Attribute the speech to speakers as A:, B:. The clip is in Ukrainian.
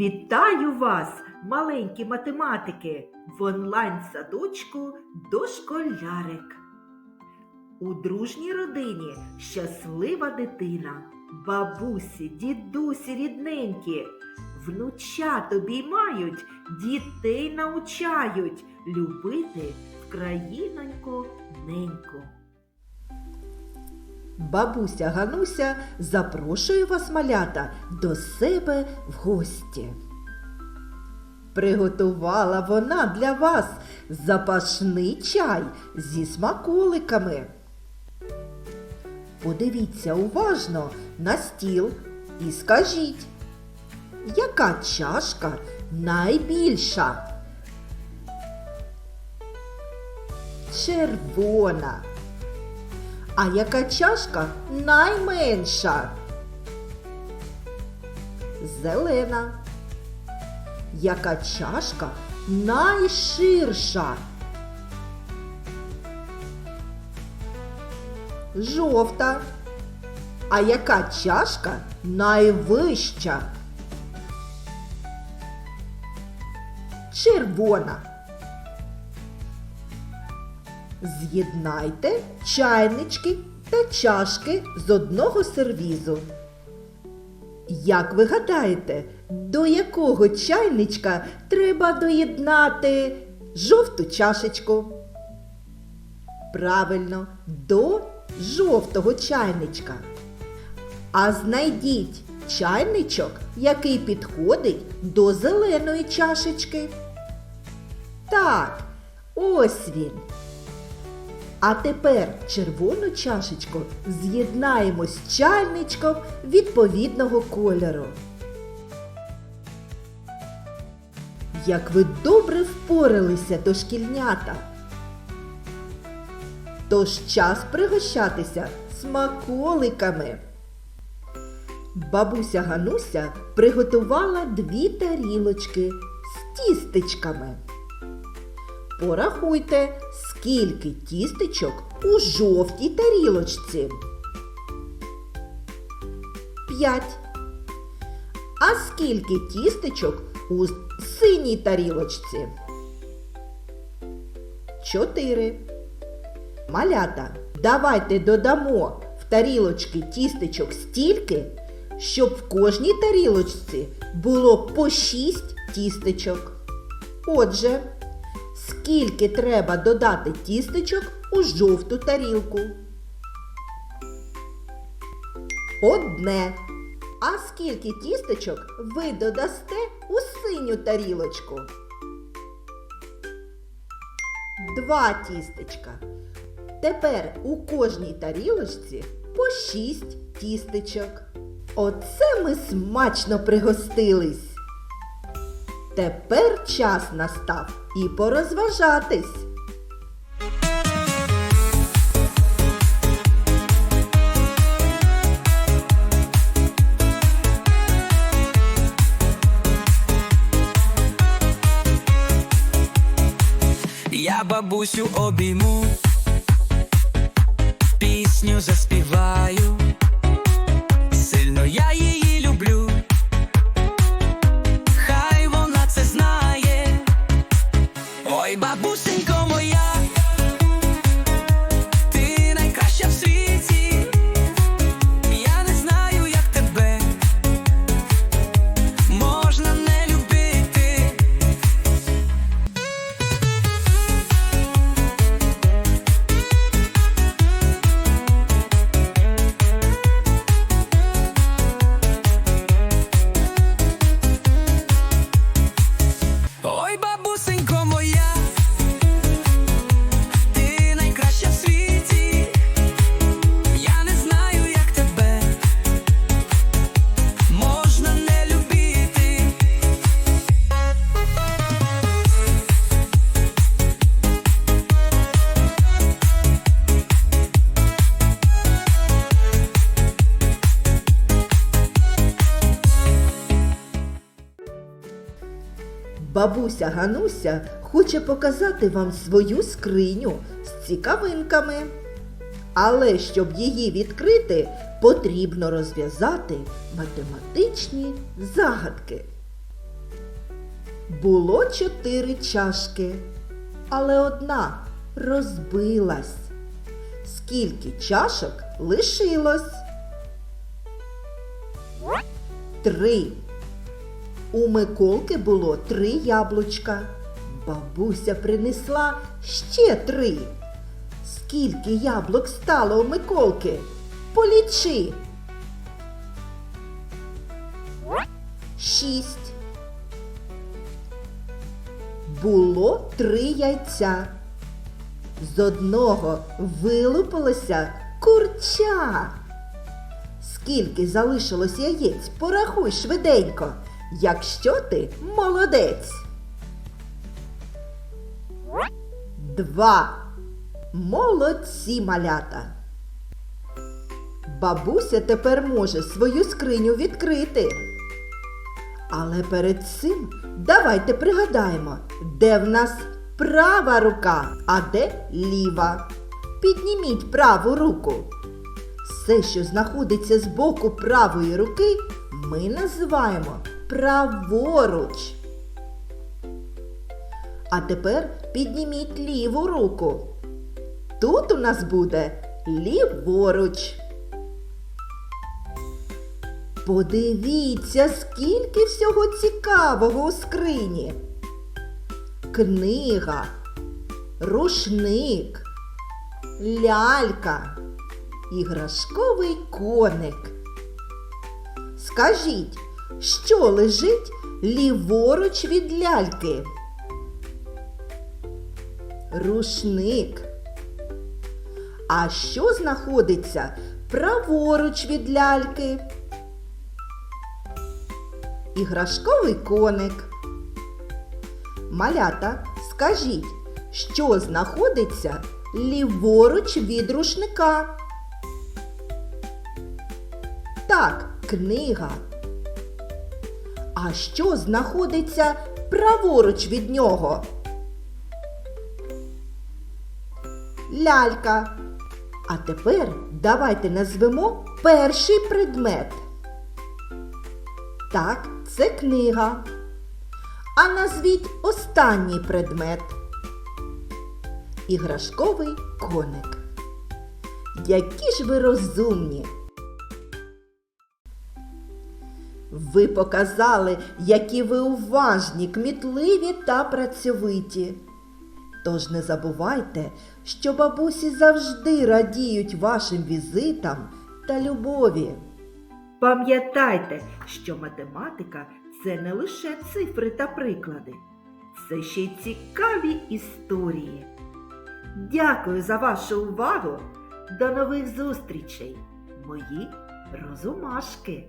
A: Вітаю вас, маленькі математики, в онлайн-садочку Дошколярик. У дружній родині щаслива дитина, бабусі, дідусі рідненькі, внучат обіймають, дітей научають любити в країноньку неньку. Бабуся Гануся запрошує вас, малята, до себе в гості. Приготувала вона для вас запашний чай зі смаколиками. Подивіться уважно на стіл і скажіть, яка чашка найбільша? Червона. А яка чашка найменша? Зелена. Яка чашка найширша? Жовта. А яка чашка найвища? Червона. З'єднайте чайнички та чашки з одного сервізу. Як ви гадаєте, до якого чайничка треба доєднати жовту чашечку? Правильно, до жовтого чайничка. А знайдіть чайничок, який підходить до зеленої чашечки. Так, ось він. А тепер червону чашечку з'єднаємо з чайничком відповідного кольору. Як ви добре впоралися дошкільнята! Тож час пригощатися смаколиками. Бабуся Гануся приготувала дві тарілочки з тістечками. Порахуйте, скільки тістечок у жовтій тарілочці. П'ять. А скільки тістечок у синій тарілочці? Чотири. Малята, давайте додамо в тарілочки тістечок стільки, щоб в кожній тарілочці було по шість тістечок. Отже, скільки треба додати тістечок у жовту тарілку? Одне. А скільки тістечок ви додасте у синю тарілочку? Два тістечка. Тепер у кожній тарілочці по шість тістечок. Оце ми смачно пригостились. Тепер час настав і порозважатись.
B: Я бабусю обійму, пісню заспіваю,
A: Бабуся Гануся хоче показати вам свою скриню з цікавинками. Але щоб її відкрити, потрібно розв'язати математичні загадки. було чотири чашки, але одна розбилась. Скільки чашок лишилось? Три. У Миколки було три яблучка. Бабуся принесла ще три. Скільки яблук стало у Миколки? Полічи. Шість. Було три яйця. З одного вилупилося курча. Скільки залишилось яєць, порахуй швиденько, якщо ти молодець. Два. Молодці малята. Бабуся тепер може свою скриню відкрити. Але перед цим давайте пригадаємо, де в нас права рука, а де ліва. Підніміть праву руку. Все, що знаходиться з боку правої руки, ми називаємо праворуч. А тепер підніміть ліву руку. Тут у нас буде ліворуч. Подивіться, скільки всього цікавого у скрині. Книга, рушник, лялька, іграшковий коник. Скажіть, що лежить ліворуч від ляльки? Рушник. А що знаходиться праворуч від ляльки? Іграшковий коник. Малята, скажіть, що знаходиться ліворуч від рушника? Так, книга. А що знаходиться праворуч від нього? Лялька. А тепер давайте назвемо перший предмет. Так, це книга. А назвіть останній предмет. Іграшковий коник. Які ж ви розумні! Ви показали, які ви уважні, кмітливі та працьовиті. Тож не забувайте, що бабусі завжди радіють вашим візитам та любові. Пам'ятайте, що математика це не лише цифри та приклади, це ще й цікаві історії. Дякую за вашу увагу. До нових зустрічей, мої розумашки!